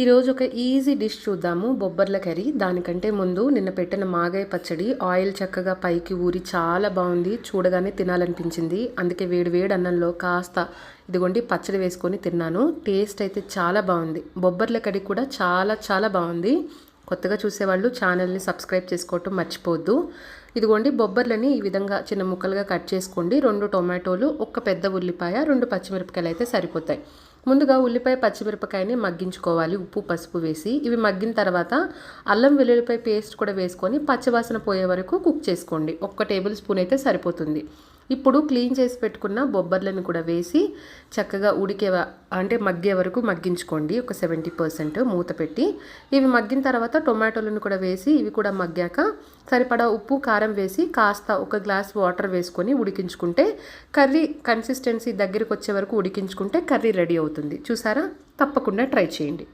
ఈరోజు ఒక easy dish చూద్దాము. బొబ్బర్ల కర్రీ. దానికంటే ముందు నిన్న పెట్టిన మాగాయ పచ్చడి ఆయిల్ చక్కగా పైకి ఊరి చాలా బాగుంది. చూడగానే తినాలనిపించింది. అందుకే వేడి వేడి అన్నంలో కాస్త ఇదిగోండి పచ్చడి వేసుకొని తిన్నాను. టేస్ట్ అయితే చాలా బాగుంది. బొబ్బర్ల కర్రీ కూడా చాలా చాలా బాగుంది. కొత్తగా చూసేవాళ్ళు ఛానల్ని సబ్స్క్రైబ్ చేసుకోవటం మర్చిపోవద్దు. ఇదిగోండి బొబ్బర్లని ఈ విధంగా చిన్న ముక్కలుగా కట్ చేసుకోండి. రెండు టొమాటోలు ఒక పెద్ద ఉల్లిపాయ రెండు పచ్చిమిరపకాయలు అయితే సరిపోతాయి. ముందుగా ఉల్లిపాయ పచ్చిమిరపకాయని మగ్గించుకోవాలి. ఉప్పు పసుపు వేసి ఇవి మగ్గిన తర్వాత అల్లం వెల్లుల్లిపాయ పేస్ట్ కూడా వేసుకొని పచ్చివాసన పోయే వరకు కుక్ చేసుకోండి. ఒక్క టేబుల్ స్పూన్ అయితే సరిపోతుంది. ఇప్పుడు క్లీన్ చేసి పెట్టుకున్న బొబ్బర్లను కూడా వేసి చక్కగా ఉడికే అంటే మగ్గే వరకు మగ్గించుకోండి. ఒక సెవెంటీ పర్సెంట్ మూత పెట్టి ఇవి మగ్గిన తర్వాత టొమాటోలను కూడా వేసి ఇవి కూడా మగ్గాక సరిపడా ఉప్పు కారం వేసి కాస్త ఒక గ్లాస్ వాటర్ వేసుకొని ఉడికించుకుంటే కర్రీ కన్సిస్టెన్సీ దగ్గరికి వచ్చే వరకు ఉడికించుకుంటే కర్రీ రెడీ అవుతుంది. చూసారా? తప్పకుండా ట్రై చేయండి.